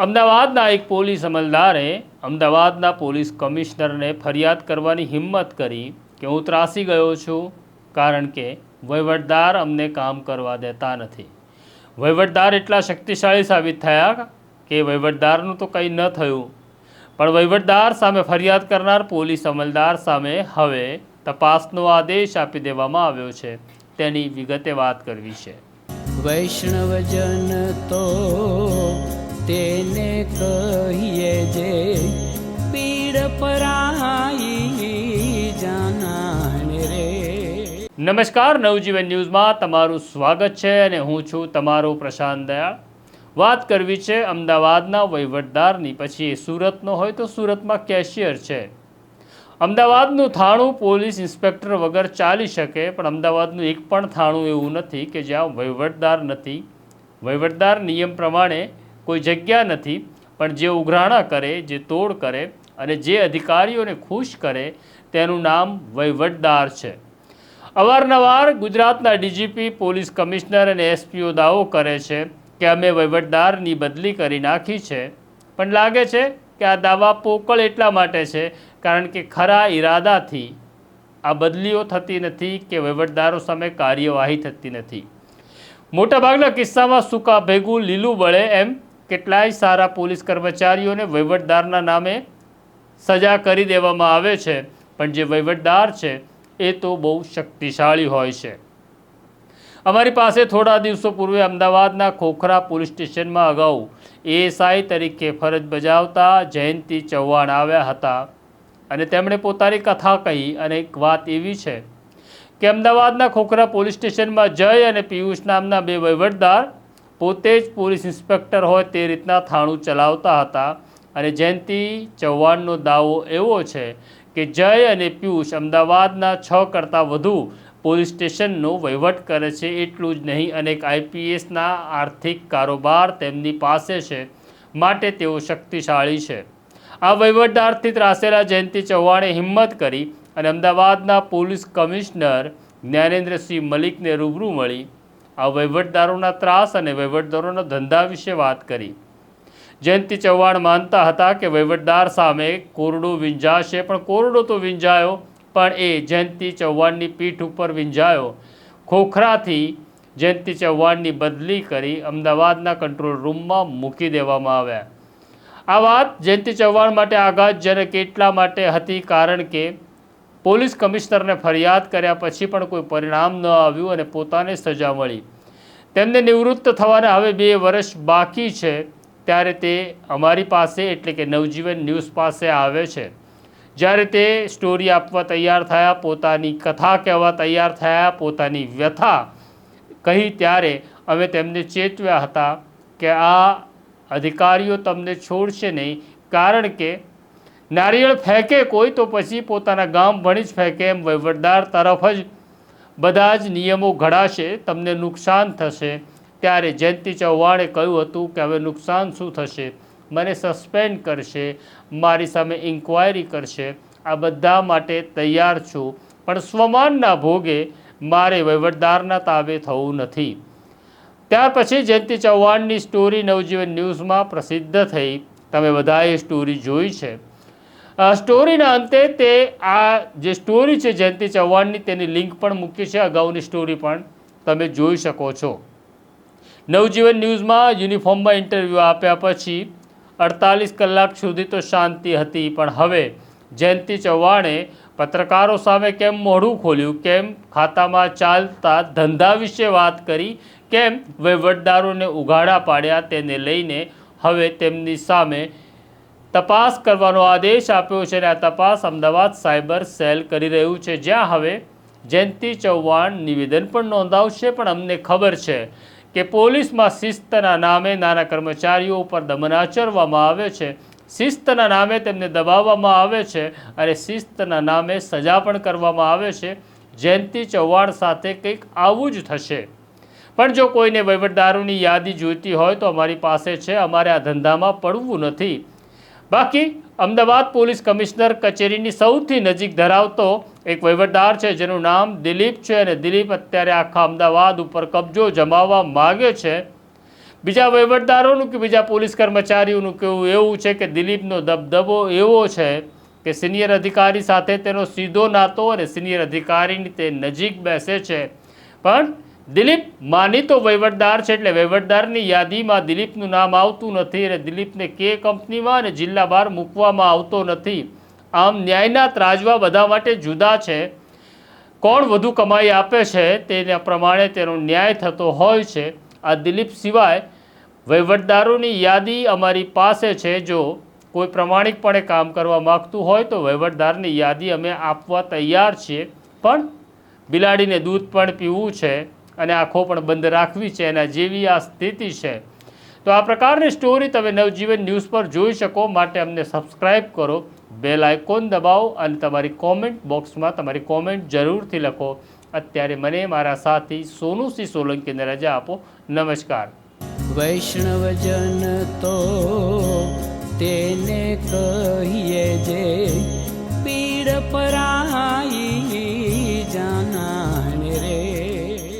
અમદાવાદના એક પોલીસ અમલદારે અમદાવાદના પોલીસ કમિશનરને ફરિયાદ કરવાની હિંમત કરી કે હું ત્રાસી ગયો છું કારણ કે વહીવટદાર અમને કામ કરવા દેતા નથી. વહીવટદાર એટલા શક્તિશાળી સાબિત થયા કે વહીવટદારનું તો કંઈ ન થયું. પણ વહીવટદાર સામે ફરિયાદ કરનાર પોલીસ અમલદાર સામે હવે તપાસનો આદેશ આપી દેવામાં આવ્યો છે. તેની વિગતે વાત કરવી છે. વૈષ્ણવજન તો તેને કહીએ જે પીડ પરાઈ જાનાને રે. નમસ્કાર, નવજીવન ન્યૂઝમાં તમારું સ્વાગત છે અને હું છું તમારો પ્રશાંત દયાળ. વાત કરવી છે અમદાવાદના વહીવટદારની. પછી એ સુરતનો હોય તો સુરતમાં કેશિયર છે. અમદાવાદનું થાણું પોલીસ ઇન્સ્પેક્ટર વગર ચાલી શકે, પણ અમદાવાદનું એક પણ થાણું એવું નથી કે જ્યાં વહીવટદાર નથી. વહીવટદાર નિયમ પ્રમાણે કોઈ જગ્યા નથી, પણ જે ઉઘરાણા કરે, જે તોડ કરે અને જે અધિકારીઓને ખુશ કરે, તેનું નામ વહીવટદાર છે. અવારનવાર ગુજરાતના ડીજીપી, પોલીસ કમિશનર અને એસપીઓ દાવો કરે છે કે અમે વહીવટદારની બદલી કરી નાખી છે. પણ લાગે છે કે આ દાવા પોકળ એટલા માટે છે કારણ કે ખરા ઈરાદાથી આ બદલીઓ થતી નથી કે વહીવટદારો સામે કાર્યવાહી થતી નથી. મોટાભાગના કિસ્સામાં સૂકા ભેગું લીલું બળે એમ કેટલાય સારા પોલીસ કર્મચારીઓને વહીવટદારના નામે સજા કરી દેવામાં આવે છે. પણ જે વહીવટદાર છે, એ તો બહુ શક્તિશાળી હોય છે. અમારી પાસે થોડા દિવસો પૂર્વે અમદાવાદના ખોખરા પોલીસ સ્ટેશનમાં અગાઉ એએસઆઈ તરીકે ફરજ બજાવતા જયંતિ ચૌહાણ આવ્યા હતા. અને તેમણે પોતાની કથા કહી અને એક વાત એવી છે કે અમદાવાદના ખોખરા પોલીસ સ્ટેશનમાં જય અને પિયુષ નામના બે વહીવટદાર પોતે જ પોલીસ ઇન્સ્પેક્ટર હોય તે રીતના થાણું ચલાવતા હતા. અને જયંતિ ચૌહાણનો દાવો એવો છે કે જય અને પિયુષ અમદાવાદના છ કરતાં વધુ પોલીસ સ્ટેશનનો વહીવટ કરે છે એટલું જ નહીં, અનેક આઈપીએસના આર્થિક કારોબાર તેમની પાસે છે માટે તેઓ શક્તિશાળી છે. આ વહીવટદારથી ત્રાસેલા જયંતિ ચૌહાણે હિંમત કરી અને અમદાવાદના પોલીસ કમિશનર જ્ઞાનેન્દ્રસિંહ મલિકને રૂબરૂ મળી. આ વહીવટદારોના ત્રાસ અને વહીવટદારોના ધંધા વિશે વાત કરી. જયંતિ ચૌહાણ માનતા હતા કે વહીવટદાર સામે કોરડો વિંજાશે, પણ કોરડો તો વિંજાયો, પણ એ જયંતિ ચૌહાણની પીઠ ઉપર વિંજાયો. ખોખરાથી જયંતિ ચૌહાણની બદલી કરી અમદાવાદના કંટ્રોલ રૂમમાં મૂકી દેવામાં આવ્યા. આ વાત જયંતિ ચૌહાણ માટે આઘાતજનક એટલા માટે હતી કારણ કે પોલીસ કમિશનરને ફરિયાદ કર્યા પછી પણ કોઈ પરિણામ ન આવ્યું અને પોતાને સજા મળી. તેમને નિવૃત્ત થવાના હવે બે વર્ષ બાકી છે, ત્યારે તે અમારી પાસે એટલે કે નવજીવન ન્યૂઝ પાસે આવે છે. જ્યારે તે સ્ટોરી આપવા તૈયાર થયા, પોતાની કથા કહેવા તૈયાર થયા, પોતાની વ્યથા કહી ત્યારે અમે તેમને ચેતવ્યા હતા કે આ અધિકારીઓ તમને છોડશે નહીં, કારણ કે નારિયેળ ફેંકે કોઈ તો પછી પોતાના ગામ ભણી જ ફેંકે એમ વહીવટદાર તરફ જ. બધા જ નિયમો ઘડાશે, તમને નુકસાન થશે. ત્યારે જયંતિ ચૌહાણે કહ્યું હતું કે હવે નુકસાન શું થશે? મને સસ્પેન્ડ કરશે, મારી સામે ઇન્ક્વાયરી કરશે. આ બધા માટે તૈયાર છું. પણ સ્વમાનના ભોગે મારે વહીવટદારના તાબે થવું નથી. ત્યાર પછી જયંતિ ચૌહાણની સ્ટોરી નવજીવન ન્યૂઝમાં પ્રસિદ્ધ થઈ. તમે બધાએ સ્ટોરી જોઈ છે. સ્ટોરીના અંતે તે આ જે સ્ટોરી છે જયંતિ ચૌહાણની તેની લિંક પણ મૂકી છે, અગાઉની સ્ટોરી પણ તમે જોઈ શકો છો. નવજીવન ન્યૂઝમાં યુનિફોર્મમાં ઇન્ટરવ્યૂ આપ્યા પછી અડતાલીસ કલાક સુધી તો શાંતિ હતી, પણ હવે જયંતિ ચૌહાણે પત્રકારો સામે કેમ મોઢું ખોલ્યું, કેમ ખાતામાં ચાલતા ધંધા વિશે વાત કરી, કેમ વહીવટદારોને ઉઘાડા પાડ્યા તેને લઈને હવે તેમની સામે તપાસ કરવાનો આદેશ આપ્યો છે અને આ તપાસ અમદાવાદ સાયબર સેલ કરી રહ્યું છે. જ્યાં હવે જયંતિ ચૌહાણ નિવેદન પણ નોંધાવશે, પણ અમને ખબર છે કે પોલીસમાં શિસ્તના નામે નાના કર્મચારીઓ ઉપર દમન આચરવામાં આવે છે. શિસ્તના નામે તેમને દબાવવામાં આવે છે અને શિસ્તના નામે સજા પણ કરવામાં આવે છે. જયંતિ ચૌહાણ સાથે કંઈક આવું જ થશે. પણ જો કોઈને વહીવટદારોની યાદી જોઈતી હોય તો અમારી પાસે છે. અમારે આ ધંધામાં પડવું નથી. બાકી અમદાવાદ પોલીસ કમિશનર કચેરીની સૌથી નજીક ધરાવતો એક વહીવટદાર છે, જેનું નામ દિલીપ છે અને દિલીપ અત્યારે આખા અમદાવાદ ઉપર કબજો જમાવવા માગે છે. બીજા વહીવટદારોનું કે બીજા પોલીસ કર્મચારીઓનું કહેવું એવું છે કે દિલીપનો દબદબો એવો છે કે સિનિયર અધિકારી સાથે તેનો સીધો નાતો અને સિનિયર અધિકારીની તે નજીક બેસે છે. પણ દિલીપ માનીતો વહીવટદાર છે એટલે વહીવટદારની યાદીમાં દિલીપનું નામ આવતું નથી અને દિલીપને કે કંપનીમાં અને જિલ્લા બહાર મૂકવામાં આવતો નથી. આમ ન્યાયના ત્રાજવા બધા માટે જુદા છે. કોણ વધુ કમાઈ આપે છે તેના પ્રમાણે તેનો ન્યાય થતો હોય છે. આ દિલીપ સિવાય વહીવટદારોની યાદી અમારી પાસે છે. જો કોઈ પ્રમાણિકપણે કામ કરવા માગતું હોય તો વહીવટદારની યાદી અમે આપવા તૈયાર છીએ. પણ બિલાડીને દૂધ પણ પીવું છે. અને આંખો પણ બંધ રાખવી છે, એના જેવી આ સ્થિતિ છે. તો આ પ્રકારની સ્ટોરી તમે નવજીવન ન્યૂઝ પર જોઈ શકો. માટે અમને સબસ્ક્રાઈબ કરો બેલ આઇકોન દબાવો અને તમારી કોમેન્ટ બોક્સમાં તમારી કોમેન્ટ જરૂરથી લખો. અત્યારે મને, મારા સાથી સોનુસિંહ સોલંકીને રજા આપો. નમસ્કાર. વૈષ્ણવજન તો તેને કહીએ જે